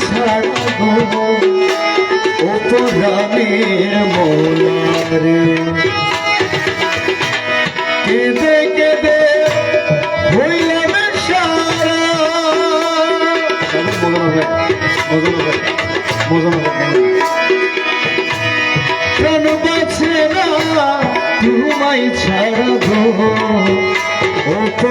ছাড়া গো ও তো রামের না তোমায় ছাড়া গো ও তো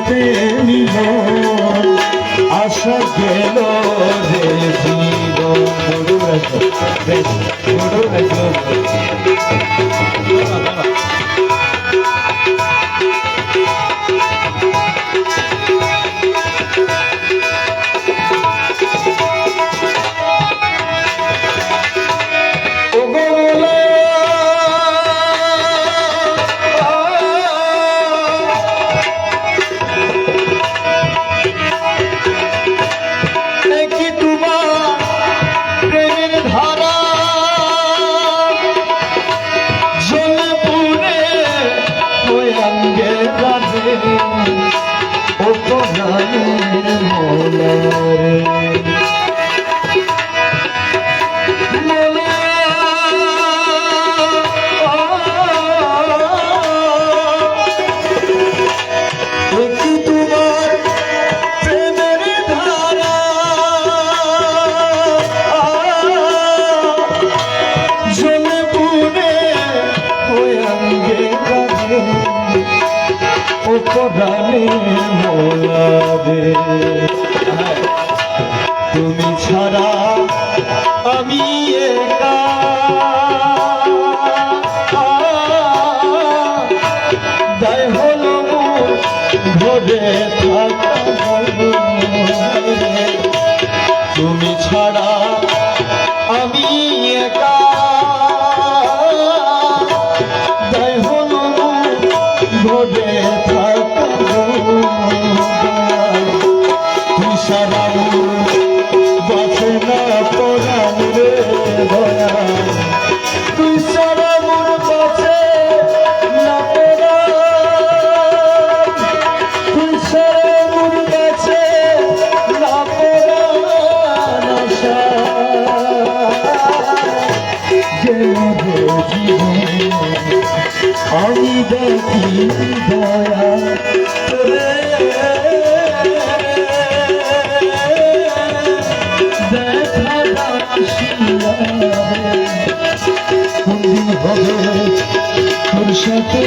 সাথে মিল আশা গেল বেশ বড় ধারা ও মোলাদে তুমি ছাড়া আমি একা। দায় হলো ঘরে থাকা হবে তোর সাথে?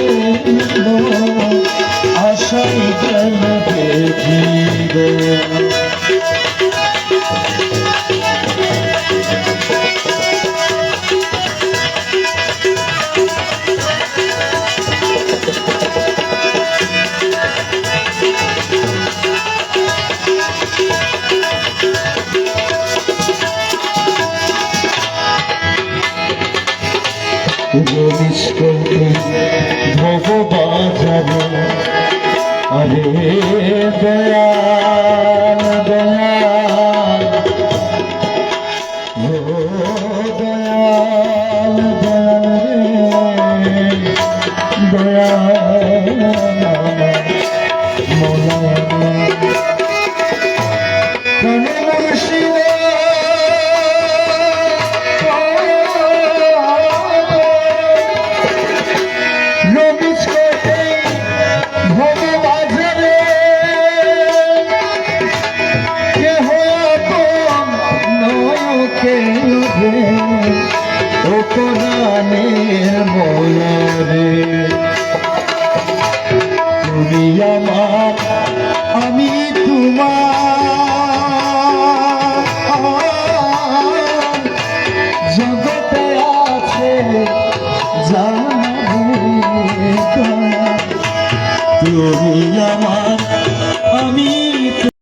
আশাই কেন কোরআনের মলারে তুমি আমার আমি তোমার জগতে আছে দয়া। তুমি